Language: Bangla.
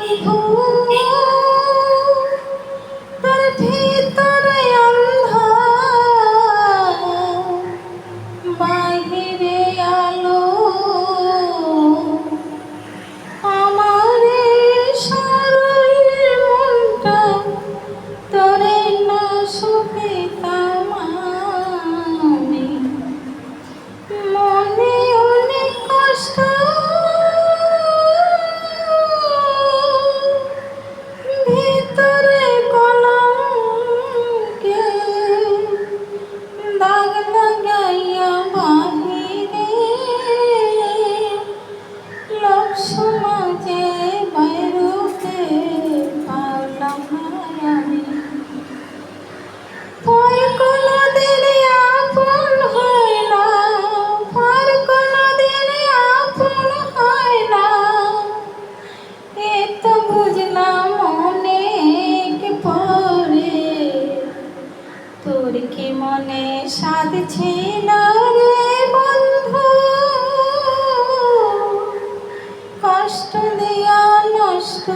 你哭 কি মনে সাধছে না রে বন্ধু? কষ্ট দিয়া নষ্ট